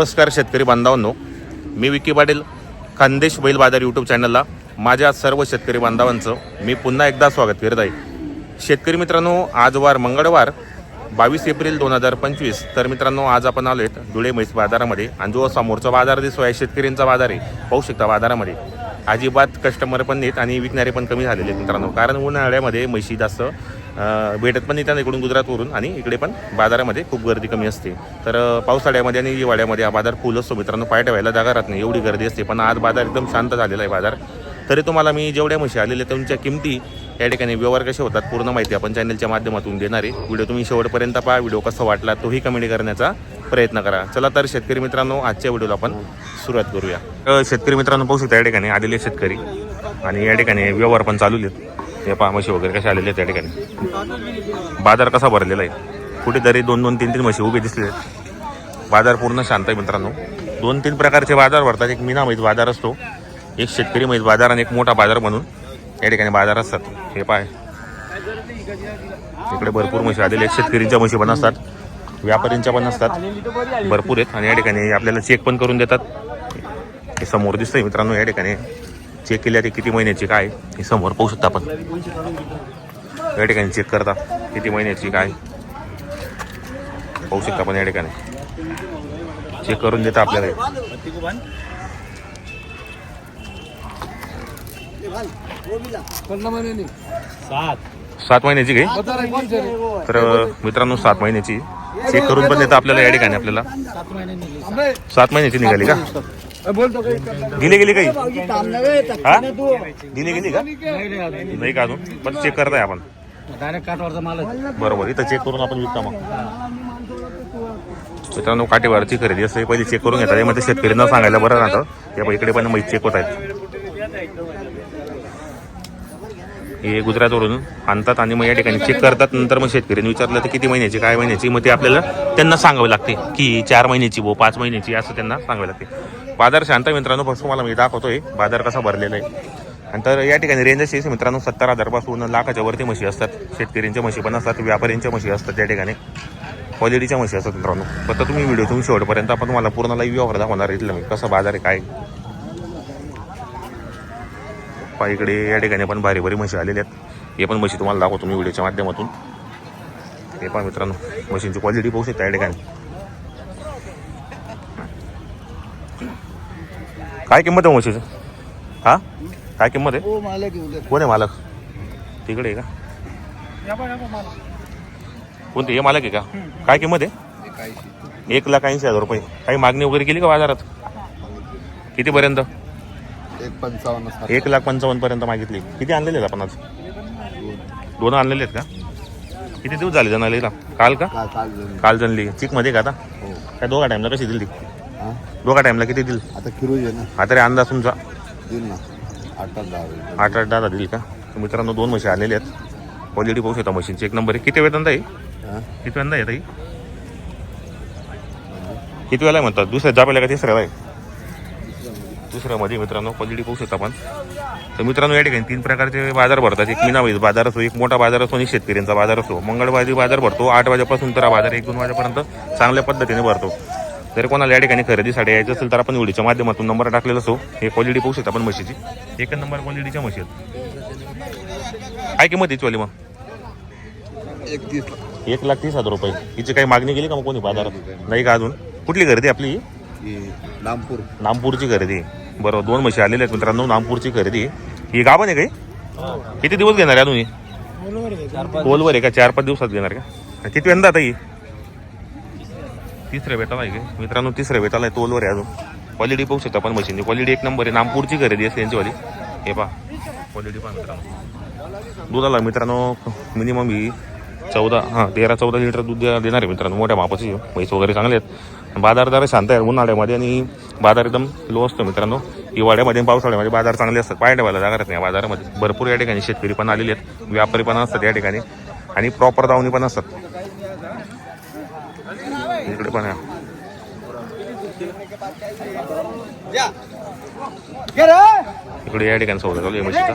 नमस्कार शेतकरी बांधवांनो. मी विकी पाटील खानदेश बैल बाजार यूट्यूब चॅनलला माझ्या सर्व शेतकरी बांधवांचं मी पुन्हा एकदा स्वागत करत आहे शेतकरी मित्रांनो आज वार मंगळवार बावीस एप्रिल दोन हजार पंचवीस. तर मित्रांनो आज आपण आलो आहेत धुळे म्हैस बाजारामध्ये. आणि जो समोरचा बाजार दिसतो आहे शेतकऱ्यांचा बाजार आहे पाहू शकता बाजारामध्ये. अजिबात कस्टमर पण नाहीत आणि विकणारे पण कमी झालेले आहेत मित्रांनो. कारण उन्हाळ्यामध्ये म्हशी जास्त भेटत पण येतात इकडून गुजरातवरून आणि इकडे पण बाजारामध्ये खूप गर्दी कमी असते. तर पावसाळ्यामध्ये आणि हिवाळ्यामध्ये हा बाजार फुल असतो मित्रांनो. पाय ठेवायला जागा राहत नाही. एवढी गर्दी असते. पण आज बाजार एकदम शांत झालेला आहे बाजार. तरी तुम्हाला मी जेवढ्या म्हशी आलेल्या तुमच्या किमती या ठिकाणी व्यवहार कसे होतात पूर्ण माहिती आपण चॅनलच्या माध्यमातून देणार आहे. व्हिडिओ तुम्ही शेवटपर्यंत पहा. व्हिडिओ कसा वाटला तोही कमेंट करण्याचा प्रयत्न करा. चला तर शेतकरी मित्रांनो आजच्या व्हिडिओला आपण सुरुवात करूया. शेतकरी मित्रांनो पाहू शकता या ठिकाणी आलेले शेतकरी आणि या ठिकाणी व्यवहार पण चालू आहेत. ते पहा म्हशी वगैरे कशा आलेले आहेत त्या ठिकाणी. बाजार कसा भरलेला आहे? कुठेतरी दोन दोन तीन तीन म्हशी उभे दिसले बाजार पूर्ण शांत आहे मित्रांनो. दोन तीन प्रकारचे बाजार भरतात. एक मीना म्हैस बाजार असतो. एक शेतकरी म्हैस बाजार आणि एक मोठा बाजार म्हणून या ठिकाणी बाजार असतात. हे पाय इकडे भरपूर म्हशी आलेले आहेत. शेतकरींच्या म्हशी पण असतात. व्यापाऱ्यांच्या पण असतात. भरपूर आहेत. आणि या ठिकाणी आपल्याला चेक पण करून देतात. हे समोर दिसतंय मित्रांनो या ठिकाणी. चेक केल्या ते किती महिन्याची काय हे समोर पाहू शकता आपण. या ठिकाणी चेक करता किती महिन्याची काय. पाहू शकता आपण या ठिकाणी. चेक करून देता आपल्याला. सात महिन्याची काही तर मित्रांनो सात महिन्याची. चेक करून पण देता आपल्याला या ठिकाणी आपल्याला. सात महिन्याची निघाली का? दिली गेली काही? हा? दिली गेली का? नाही का अजून? पण चेक करताय आपण. डायरेक्ट काठवरचा माल आहे. बरोबर इथं चेक करून आपण विकता मग. मित्रांनो काटेवारची खरेदी असते पहिले चेक करून घेतात. यामध्ये शेतकऱ्यांना सांगायला बरं राहतं. या इकडे पण माहिती चेक होत आहेत. हे गुजरातवरून आणतात आणि मग या ठिकाणी चेक करतात. नंतर मग शेतकऱ्यांनी विचारलं तर किती महिन्याची काय महिन्याची? मग ते आपल्याला त्यांना सांगावे लागते की चार महिन्याची वो पाच महिन्याची असं त्यांना सांगावे लागते. बाजार शांत मित्रांनो. फक्त मला मी दाखवतोय. बाजार कसा भरलेला आहे. आणि तर या ठिकाणी रेंज अशी मित्रांनो सत्तर हजारपासून लाखाच्या वरती म्हशी असतात. शेतकऱ्यांच्या म्हशी पण असतात व्यापाऱ्यांच्या म्हशी असतात त्या ठिकाणी. क्वालिटीच्या म्हशी असतात मित्रांनो. फक्त तुम्ही व्हिडिओ तुम्ही शेवटपर्यंत आपण तुम्हाला पूर्ण लाईव्ह व्यवहार दाखवणार इथलं मी. कसं बाजार आहे काय? इकडे या ठिकाणी पण भारी भारी म्हशी आलेल्या आहेत. हे पण म्हशी तुम्हाला दाखवतो मी व्हिडिओच्या माध्यमातून. हे पण मित्रांनो म्हशींची क्वालिटी पाहू शकता या ठिकाणी. काय किंमत आहे म्हशीचं? हा? काय किंमत आहे? हो मालक. कोण आहे मालक? तिकडे आहे का? कोणते? हे मालक आहे का? काय किंमत आहे? एक लाख ऐंशी हजार रुपये. काही मागणी वगैरे केली का बाजारात? कितीपर्यंत? एक पंचावन्न साठ. एक लाख पंचावन्न पर्यंत मागितली. किती आणलेले आहेत आपण आज? दोन आणलेले आहेत का? किती दिवस झाले जणालेला काल का? काल जनली चिकमध्ये का आता? हो. काय दोघा टाइमला कशी दिली हा? दोघा टाइमला किती दिल आता फिरू ये ना. हा तरी अंदाज तुमचा. देईल ना. आठ तास दहा वेळ. आठ आठ दहा दिल का? तर मित्रांनो दोन म्हशी आलेले आहेत. क्वालिटी पाहू शकता मशीनची एक नंबर आहे. किती वेळ आहे हा? किती वेळा येत किती वेळा आहे म्हणतात? दुसऱ्या जापेला का तिसऱ्याला आहे दुसऱ्यामध्ये मित्रांनो क्वालिटी पाहू शकता आपण. तर मित्रांनो या ठिकाणी तीन प्रकारचे बाजार भरतात. एक मीना बाजार असतो एक मोठा बाजार असतो आणि शेतकऱ्यांचा बाजार असतो मंगळवारी बाजार भरतो. आठ वाजेपासून तर हा बाजार एक दोन वाजेपर्यंत चांगल्या पद्धतीने भरतो. जर कोणाला या ठिकाणी खरेदीसाठी यायचं असेल तर आपण व्हिडिओच्या माध्यमातून नंबर टाकलेला असतो हे क्वालिटी पाहू शकता आपण म्हशीची. एक नंबर क्वालिटीच्या म्हशी काय किंमत आहे वाली मग? एक तीस. एक लाख तीस हजार रुपये. हिची काही मागणी केली का मग कोणी बाजारात? नाही का अजून? कुठली खरेदी आपली ही? नामपूर. नामपूरची खरेदी बरोबर दोन म्हशी आलेल्या आहेत मित्रांनो नामपूरची खरेदी ही गाभण आहे काही? किती दिवस घेणार आहे अजून ही? कोलवर आहे का? चार पाच दिवसात घेणार का? किती वेळा आता ही? तिसऱ्या बेटाला आहे का? मित्रांनो तिसऱ्या बेटाला आहे तोलवर आहे अजून. क्वालिटी पाहू शकता पण मशीनची क्वालिटी एक नंबर आहे. नामपूरची खरेदी असते यांचीवाली हे पहा. क्वालिटी पहा मित्रांनो. दुधाला मित्रांनो मिनिमम ही चौदा हां तेरा चौदा लिटर दूध देणार आहे मित्रांनो. मोठ्या मापाची म्हैस वगैरे चांगले आहेत. बाजार जरा शांत आहे उन्हाळ्यामध्ये आणि बाजार एकदम लो असतो मित्रांनो. हिवाळ्यामध्ये पावसाळ्यामध्ये बाजार चांगले असतात. पाय ठेवायला नाही बाजारामध्ये. भरपूर या ठिकाणी शेतकरी पण आलेले आहेत. व्यापारी पण असतात या ठिकाणी. आणि प्रॉपर दावणी पण असतात. इकडे पण इकडे या ठिकाणी सौदा चालू आहे म्हशीचा